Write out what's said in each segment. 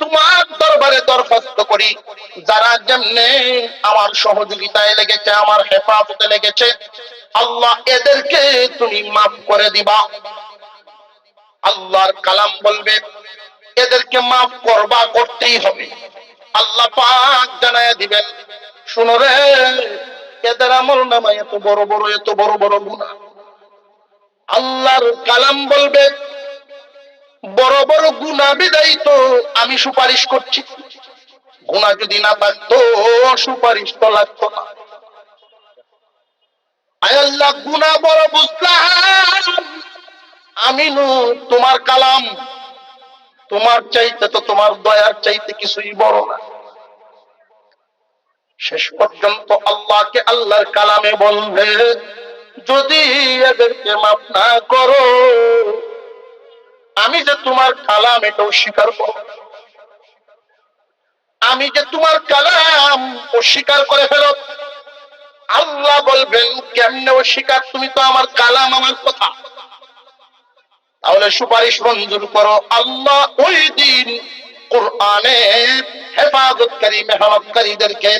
তোমার দরবারে দরখাস্ত করি। যারা যেমনে আমার সহযোগিতায় লেগেছে, আমার হেফাজতে লেগেছে, আল্লাহ এদেরকে তুমি মাফ করে দিবা। আল্লাহর কালাম বলবে, এদেরকে মাফ করবা, করতেই হবে। আল্লাহ পাক জানায় দিবেন, শুনো রে, এদের আমল নামায় এত বড় বড়, এত বড় বড় গুণা আল্লাহর কালাম বলবে বড় বড় গুণা বিদায়ী তো আমি সুপারিশ করছি। গুণা যদি না থাকতো সুপারিশ তো লাগতো না। আয় আল্লাহ, গুণা বড় বুঝলাম। আমি তোমার কালাম। তোমার চাইতে তো তোমার দয়ার চাইতে কিছুই বড় না। শেষ পর্যন্ত আল্লাহকে আল্লাহর কালামে বলবে, যদি এদেরকে মাফ না করো আমি যে তোমার কালাম এটাও স্বীকার করো আমি যে তোমার কালাম অস্বীকার করে ফেলো আল্লাহ বলবেন, কেমনে অস্বীকার? তুমি তো আমার কালাম, আমার কথা। তাহলে সুপারিশ মঞ্জুর করো, আল্লাহ ওই দিন কোরআনে হেফাজতকারী, মেহনতকারীদেরকে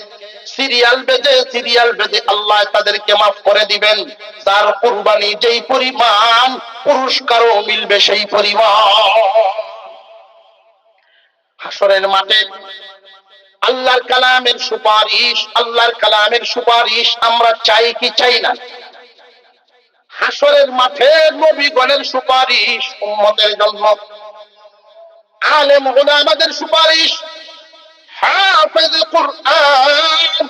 সিরিয়াল বেঁধে সিরিয়াল বেঁধে আল্লাহ তাদেরকে মাফ করে দিবেন। যার কুরবানি যেই পরিমাণ, পুরস্কারও মিলবে সেই পরিমাণ। হাসরের মাঠে আল্লাহর কালামের সুপারিশ, আল্লাহর কালামের সুপারিশ আমরা চাই কি চাই না? হাসরের মাঠে নবীগণের সুপারিশ, উম্মতের জন্য আলেম আমাদের সুপারিশ হাফেজ কোরআন।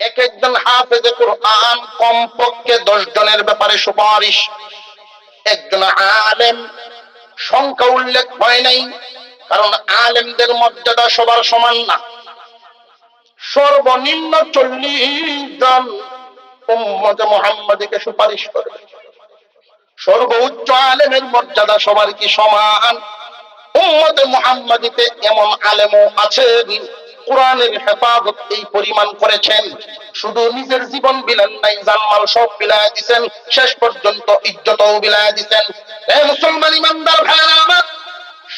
এক একজন হাফেজ কোরআন কমপক্ষে দশ জনের ব্যাপারে সুপারিশ। একজন আলেম, সংখ্যা উল্লেখ হয় নাই, কারণ আলেমদের মর্যাদা সবার সমান না। সর্বনিম্ন চল্লিশ জন উম্মতে সুপারিশ করবে সর্বোচ্চ আলেমের মর্যাদা সবার কি সমান? উম্মতে এমন আলেমও আছেন কোরআনের হেফাজত এই পরিমাণ করেছেন। শুধু নিজের জীবন নাই, জানমাল সব বিলায় দিছেন, শেষ পর্যন্ত ইজ্জতও বিলায় দিছেন। হে মুসলমান ইমানদার ভাইরা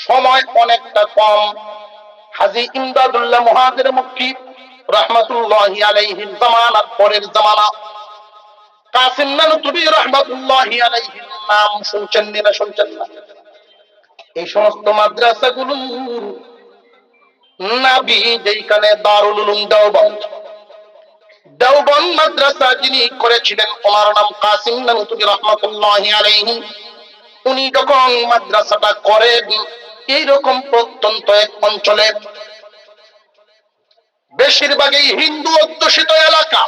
সময় অনেকটা কম। হাজি ইমদাদুল্লাহ মহাজের মুক্তি রহমতুল্লাহি আলাইহির জামানার পরের জামানা। কাসিম নানুতুবি রহমতুল্লাহি নাম শুনছেন না শুনছেন না? এই সমস্ত মাদ্রাসাগুলো, নাবি যেখানে দারুল উলুম দেওবন্দ দেওবন্দ মাদ্রাসা যিনি করেছিলেন, ওনার নাম কাসিম রহমতুল্লাহি আলাইহি। উনি যখন মাদ্রাসাটা করেন, এইরকম প্রত্যন্ত এক অঞ্চলে, বেশিরভাগই হিন্দু অধ্যুষিত এলাকা।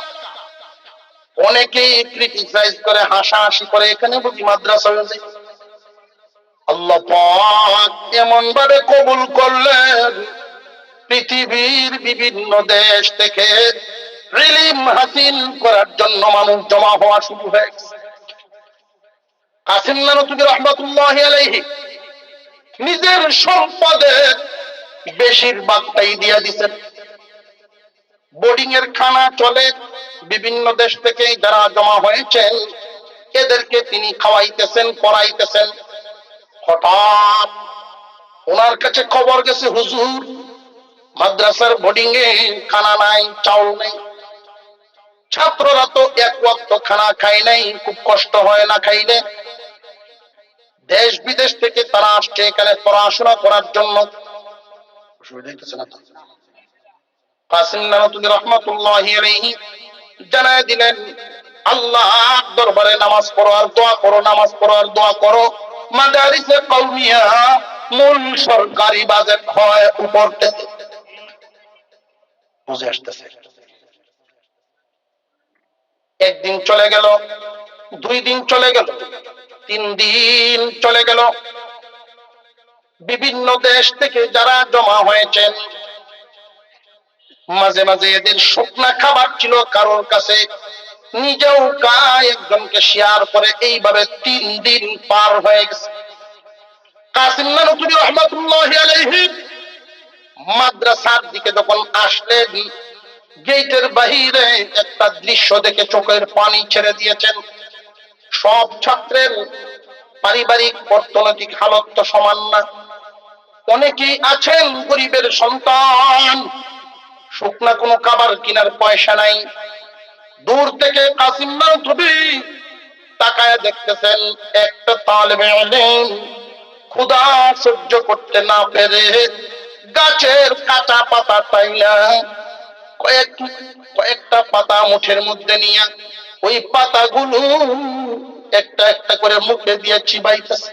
অনেকেই ক্রিটিসাইজ করে, হাসাহাসি করে, এখানে বুঝি মাদ্রাসা হয়েছে। আল্লাহ পাক এমন ভাবে কবুল করলেন, পৃথিবীর বিভিন্ন দেশ থেকে রিলিম হাসিল করার জন্য মানুষ জমা হওয়া শুরু হয়ে গেছে। কাসিম নানতুবি রহমতুল্লাহ আলাইহি নিজের সম্পদের বেশিরভাগটাই দিয়া দিছেন। বোর্ডিং এর খানা চলে, বিভিন্ন দেশ থেকে যারা জমা হয়েছেন, এদেরকে তিনি খাওয়াইতেছেন, পড়াইতেছেন। হঠাৎ ওনার কাছে খবর গেছে, হুজুর, মাদ্রাসার বোর্ডিং এ খানা নাই, চাউল নেই। ছাত্ররা তো এক খানা খায় নাই, খুব কষ্ট হয় না খাইলে। দেশ বিদেশ থেকে তারা আসছে এখানে পড়াশোনা করার জন্য? কাসিম নানতুল্লাহ রহমাতুল্লাহি জানায় দিলেন আল্লাহ দরবারে নামাজ পড়ো আর দোয়া করো, নামাজ পড়ো আর দোয়া করো। মাদারিসে কওমিয়া, মূল সরকারি বাজেট হয় উপর থেকে। বুঝে আসতেছে? একদিন চলে গেল, দুই দিন চলে গেল, তিন দিন চলে গেল। বিভিন্ন দেশ থেকে যারা জমা হয়েছেন, মাঝে মাঝে এদের শুকনা খাবার ছিল কারোর কাছে নিজেও কায় একজনকে শেয়ার করে এইভাবে তিন দিন পার হয়ে গেছে। কাসিম রহমতুল্লাহ আলাইহি মাদ্রাসার দিকে যখন আসলেন, গেটের বাহিরে একটা দৃশ্য দেখে চোখের পানি ছেড়ে দিয়েছেন। সব ছাত্রের পারিবারিক অর্থনৈতিক হালত তো সমান না। অনেকেই আছেন গরিবের সন্তান শুকনা কোনো খাবার কিনার পয়সা নাই। দূর থেকে কাসিম নবী তাকায় দেখতেছেন একটা তালেবে ইলম ক্ষুধা সহ্য করতে না পেরে গাছের কাঁচা পাতা তাইলা কয়েক কয়েকটা পাতা মুঠের মধ্যে নিয়ে ওই পাতাগুলো একটা একটা করে মুখে দিয়ে চিবাইতেছে।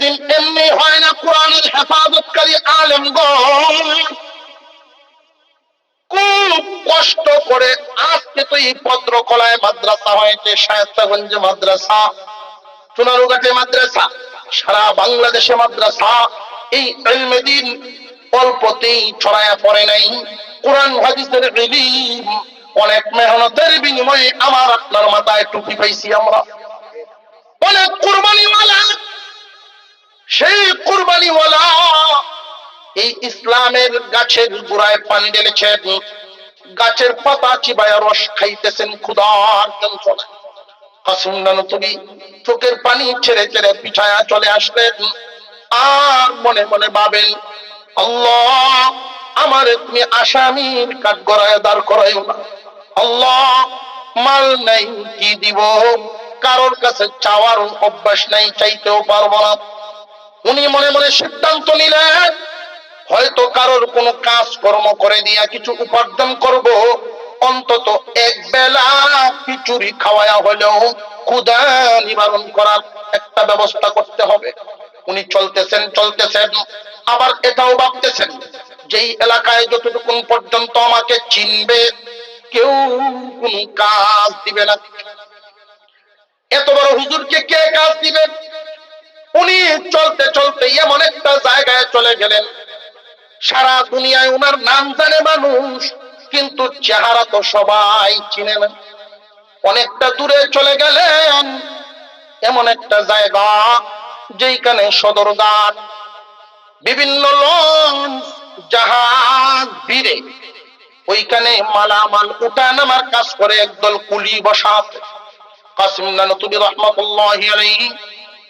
দিন এমনি হয় না কোরআনের হেফাজতকারী আলেমগণ। খুব কষ্ট করে আজকে তো এই ভদ্রকলায় মাদ্রাসা হয়েছে, শায়স্তাগঞ্জে মাদ্রাসা সোনারুঘাটে মাদ্রাসা, সারা বাংলাদেশে মাদ্রাসা। এই ইলমে দিন অল্পতেই ছড়ায়া পড়ে নাই। কোরআন হাদিসের ইলিম, অনেক মেহনতের বিনিময়ে আমার আপনার মাথায় টুপি পাইছি আমরা। অনেক কুরবানিওয়ালা, সেই কুরবানিওয়ালা এই ইসলামের গাছের গোড়ায় পানি ঢেলেছেন গাছের পাতা চিবায় রস খাইতেছেন ক্ষুধার যন্ত্রণায় কাসিম নানতুবি চোখের পানি ছেড়ে ছেড়ে পিছায়া চলে আসলেন। আর মনে মনে ভাবেন, আল্লাহ, আমার তুমি আসামির কাঠ গড়ায় দাঁড় করাইও না। আল্লাহ, মাল নাই, কি দিব? কারোর কাছে চাওয়ার অভ্যাস নাই, চাইতেও পারব না। উনি মনে মনে সিদ্ধান্ত নিলেন হয়তো কারোর কোনো কাজ কর্ম করে দিয়া কিছু উপার্জন করব। অন্তত এক বেলা খিচুড়ি খাওয়ায়া হলেও ক্ষুধা নিবারণ করার একটা ব্যবস্থা করতে হবে। উনি চলতেছেন চলতেছেন। আবার এটাও ভাবতেছেন, যেই এলাকায় যতটুকু পর্যন্ত আমাকে চিনবে, কেউ কোন কাজ দিবে না। এত বড় হুজুরকে কে কাজ দিবে? উনি চলতে চলতে এমন একটা জায়গায় চলে গেলেন। সারা দুনিয়ায় উনার নাম জানে মানুষ, কিন্তু চেহারা তো সবাই চিনে না। অনেকটা দূরে চলে গেলেন, এমন একটা জায়গা যেখানে সদরঘাট বিভিন্ন লঞ্চ, জাহাজ ভিড়ে। ওইখানে মালামাল উঠা নামার কাজ করে একদল কুলি বসাত।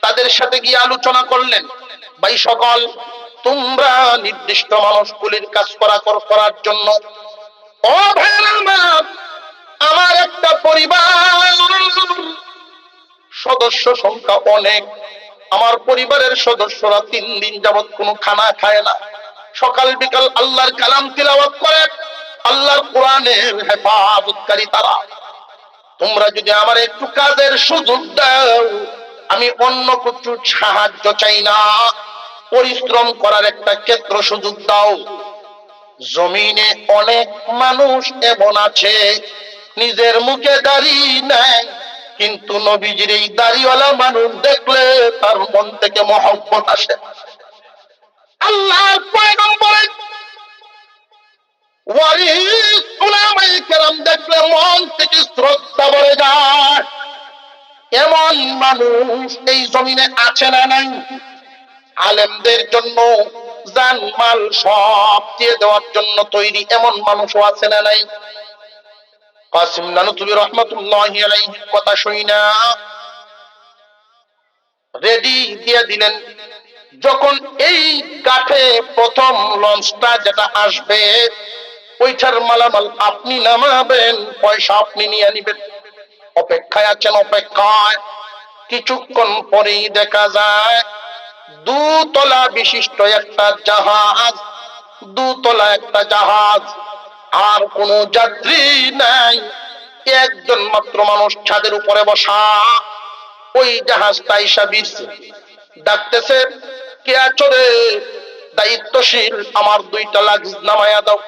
তাদের সাথে গিয়ে আলোচনা করলেন। ভাই সকল তোমরা নির্দিষ্ট মানুষ কুলির কাজ করা কর- করার জন্য। আমার, একটা পরিবার। সদস্য সংখ্যা অনেক। আমার পরিবারের সদস্যরা তিন দিন যাবৎ কোনো খানা খায় না। সকাল বিকাল আল্লাহর কালাম তিলাওয়াত করে আল্লাহর কোরআনের হেফাজতকারী তারা। তোমরা যদি আমার একটু কাজের সুযোগ দাও আমি অন্য কিছু সাহায্য চাই না। পরিশ্রম করার একটা ক্ষেত্র সুযোগ দাও। জমিনে অনেক মানুষ এমন আছে, নিজের মুখে দাড়ি নেয়, কিন্তু নবীজির এই দাড়িওয়ালা মানুষ দেখলে তার মন থেকে মহব্বত আসে। দেখলে মন থেকে শ্রদ্ধা ভরে যায়। এমন মানুষ এই জমিনে আছে না নাই? আলেমদের জন্য জান মাল সব দিয়ে দেওয়ার জন্য তৈরি এমন মানুষও আছে না নাই? কাসিম রহমতুল্লাহ কথা না। রেডি দিয়ে দিলেন। যখন এই কাঠে প্রথম লঞ্চটা যেটা আসবে, ওইটার মালামাল আপনি নামাবেন, পয়সা আপনি নিয়ে নিবেন। অপেক্ষায় আছেন, অপেক্ষায়। কিছুক্ষণ পরেই দেখা যায় দুতলা বিশিষ্ট একটা জাহাজ, দুতলা একটা জাহাজ। আর কোনো যাত্রী নাই। একজন মাত্র মানুষ ছাদের উপরে বসা। ওই জাহাজটা ইসা বিরছে। ডাকতেছে, কে দায়িত্বশীল, আমার দুইটা লাগ নামায়া দাও।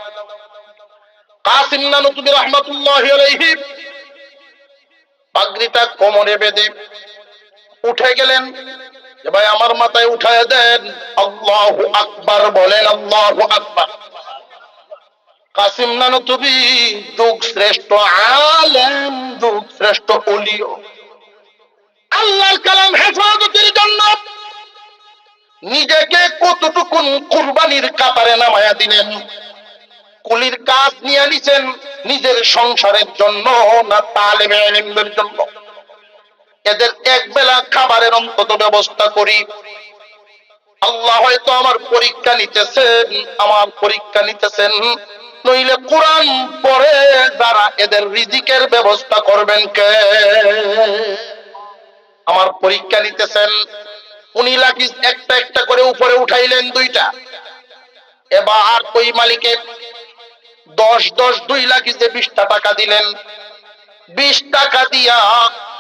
কাসিম নানুতুবি রহমতুল্লাহ আলাইহি পাগড়িটা কোমরে বেঁধে উঠে গেলেন। ভাই আমার মাথায় উঠায় দেন, আল্লাহ আকবার বলেন, আল্লাহ আকবার কাসিম নানুতুবি যুগ শ্রেষ্ঠ আলেম যুগ শ্রেষ্ঠ অলিও আল্লাহর কালাম হেফাজতের জন্য নিজেকে কতটুকুন কুরবানির কাতারে নামায়া দিলেন। কুলির কাজ নিয়ে নিছেন নিজের সংসারের জন্য না তালেবে ইলমের জন্য। এদের এক বেলা খাবারের অন্তত ব্যবস্থা করি। আল্লাহ হয়তো আমার পরীক্ষা নিতেছেন, আমার পরীক্ষা নিতেছেন। নইলে কোরআন পরে যারা এদের রিজিকের ব্যবস্থা করবেন কে? আমার পরীক্ষা নিতেছেন। উনি লাঠিস একটা একটা করে উপরে উঠাইলেন দুইটা। এবার ওই মালিকে দশ দশ দুই লাখিতে বিশটা টাকা দিলেন। বিশ টাকা দিয়া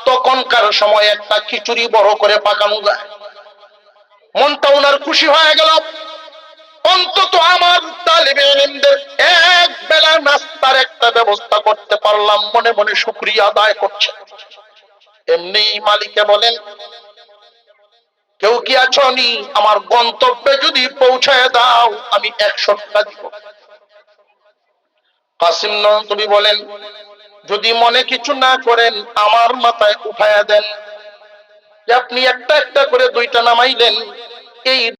তখনকার সময় একটা খিচুড়ি বড় করে পাকানো যায়? মনটা ওনার খুশি হয়ে গেল। অন্তত আমার তালিবে এক বেলা নাস্তার একটা ব্যবস্থা করতে পারলাম, মনে মনে শুক্রিয়া আদায় করছে। এমনি মালিকে বলেন, কেউ কি আছো নি? আমার গন্তব্যে যদি পৌঁছায় দাও, আমি একশো টাকা দিব। কাসিম নন তুমি বলেন যদি মনে কিছু না করেন, আমার মাথায় উঠায়া দেন। আপনি একটা একটা করে দুইটা নামাইলেন। এই